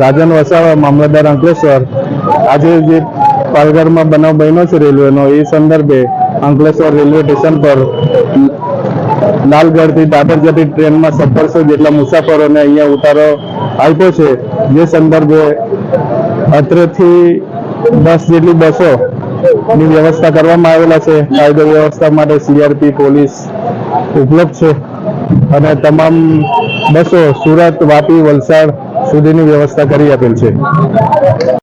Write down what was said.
રાજન વસાવા, મામલતદાર અંકલેશ્વર. આજે જે પાલઘરમાં બનાવ બન્યો છે રેલવેનો, એ સંદર્ભે અંકલેશ્વર રેલવે સ્ટેશન પર લાલગઢથી દાદર જતી ટ્રેનમાં સત્તરસો જેટલા મુસાફરોને અહીંયા ઉતારો આપ્યો છે. જે સંદર્ભે અત્રેથી દસ જેટલી બસો ની વ્યવસ્થા કરવામાં આવેલા છે. કાયદો વ્યવસ્થા માટે સીઆરપી પોલીસ ઉપલબ્ધ છે. અને તમામ બસો સુરત વાપી વલસાડ સુધીની વ્યવસ્થા કરી આપેલ છે.